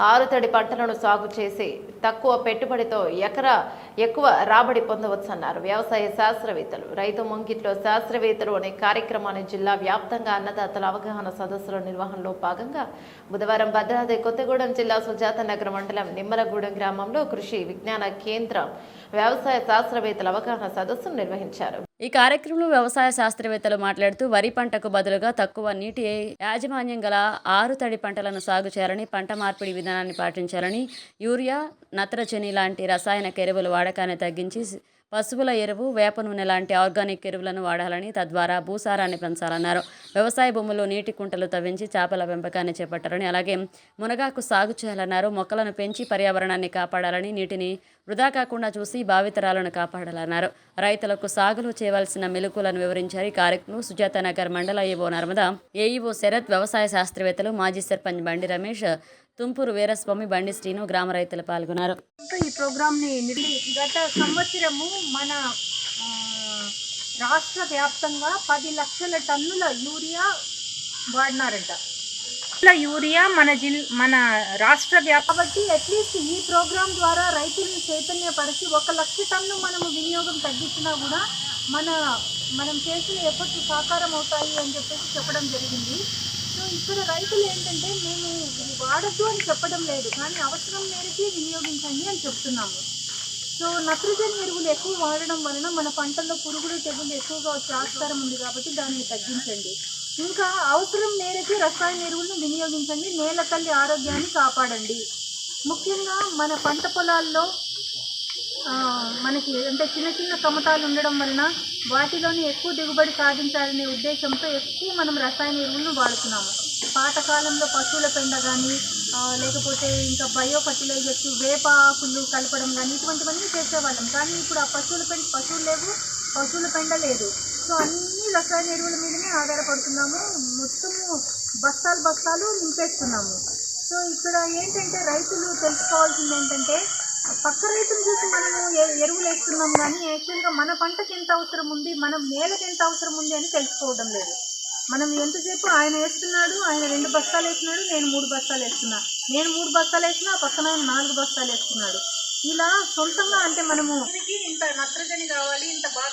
ఆరుతడి పంటలను సాగు చేసి తక్కువ పెట్టుబడితో ఎకరా ఎక్కువ రాబడి పొందవచ్చన్నారు వ్యవసాయ శాస్త్రవేత్తలు. రైతు ముంగిట్లో శాస్త్రవేత్తలు అనే కార్యక్రమాన్ని జిల్లా వ్యాప్తంగా అన్నదాతల అవగాహన సదస్సుల నిర్వహణలో భాగంగా బుధవారం భద్రాద్రి కొత్తగూడెం జిల్లా సుజాత నగర మండలం నిమ్మలగూడెం గ్రామంలో కృషి విజ్ఞాన కేంద్రం వ్యవసాయ శాస్త్రవేత్తల అవగాహన సదస్సును నిర్వహించారు. ఈ కార్యక్రమంలో వ్యవసాయ శాస్త్రవేత్తలు మాట్లాడుతూ వరి పంటకు బదులుగా తక్కువ నీటి యాజమాన్యం గల ఆరు తడి పంటలను సాగు చేయాలని పంట మార్పిడి విధానాన్ని పాటించాలని యూరియా నత్రజని లాంటి రసాయన ఎరువుల వాడకాన్ని తగ్గించి పశువుల ఎరువు వేప నూనె లాంటి ఆర్గానిక్ ఎరువులను వాడాలని తద్వారా భూసారాన్ని పెంచాలన్నారు. వ్యవసాయ భూముల్లో నీటి కుంటలు తవ్వించి చేపల పెంపకాన్ని చేపట్టాలని అలాగే మునగాకు సాగు చేయాలన్నారు. మొక్కలను పెంచి పర్యావరణాన్ని కాపాడాలని నీటిని వృధా కాకుండా చూసి భావితరాలను కాపాడాలన్నారు. రైతులకు సాగులో చేయవలసిన మెలకులను వివరించారు ఈ కార్యక్రమం సుజాత నగర్ మండల ఏవో నర్మదా ఏఈఓ శరత్ వ్యవసాయ శాస్త్రవేత్తలు మాజీ సర్పంచ్ బండి రమేష్ తుంపూరు వీరస్వామి బండి శ్రీను గ్రామ రైతులు పాల్గొన్నారు. ఈ ప్రోగ్రామ్ని గత సంవత్సరము మన రాష్ట్ర వ్యాప్తంగా పది లక్షల టన్నుల యూరియా వాడినారంట. యూరియా మన జిల్ మన రాష్ట్ర వ్యాప్ కాబట్టి అట్లీస్ట్ ఈ ప్రోగ్రాం ద్వారా రైతులను చైతన్యపరిచి ఒక లక్ష టన్ను మనము వినియోగం తగ్గించినా కూడా మన మనం చేసిన ఎఫర్ట్స్ సాకారం అవుతాయి అని చెప్పేసి చెప్పడం జరిగింది. సో ఇక్కడ రైతులు ఏంటంటే మేము ఇది వాడద్దు అని చెప్పడం లేదు కానీ అవసరం మేరకి వినియోగించండి అని చెప్తున్నాము. సో నత్రజని ఎరువులు ఎక్కువ వాడడం వలన మన పంటల్లో పురుగులు తెగులు ఎక్కువగా వచ్చే ఆస్కారం ఉంది కాబట్టి దాన్ని తగ్గించండి. ఇంకా అవసరం మేరకి రసాయన ఎరువులను వినియోగించండి నేల తల్లి ఆరోగ్యాన్ని కాపాడండి. ముఖ్యంగా మన పంట పొలాల్లో మనకి అంటే చిన్న చిన్న కమతాలు ఉండడం వలన వాటిలోని ఎక్కువ దిగుబడి సాధించాలనే ఉద్దేశంతో ఎక్కువ మనం రసాయన ఎరువులను వాడుతున్నాము. పాతకాలంలో పశువుల పెండ కానీ లేకపోతే ఇంకా బయో ఫర్టిలైజర్స్ వేప ఆకులు కలపడం కానీ ఇటువంటివన్నీ చేసేవాళ్ళం. కానీ ఇప్పుడు ఆ పశువుల పెండ పశువులు లేవు పశువుల పెండ లేదు. సో అన్ని రసాయన ఎరువుల మీదనే ఆధారపడుతున్నాము. మొత్తము బస్తాలు బస్తాలు నింపేస్తున్నాము. సో ఇక్కడ ఏంటంటే రైతులు తెలుసుకోవాల్సింది ఏంటంటే పక్క రైతులు చూసి మనము ఎరువులు వేస్తున్నాం కానీ యాక్చువల్గా మన పంటకి ఎంత అవసరం ఉంది? మనం నేలకు ఎంత అవసరం ఉంది అని తెలుసుకోవడం లేదు. మనం ఎంతసేపు ఆయన వేస్తున్నాడు ఆయన రెండు బస్తాలు వేస్తున్నాడు నేను మూడు బస్తాలు వేస్తున్నా. నేను మూడు బస్తాలు వేసినా పక్కన ఆయన నాలుగు బస్తాలు వేస్తున్నాడు. ఇలా సొంతంగా అంటే మనము ఇంత నత్రజని కావాలి ఇంత బాగా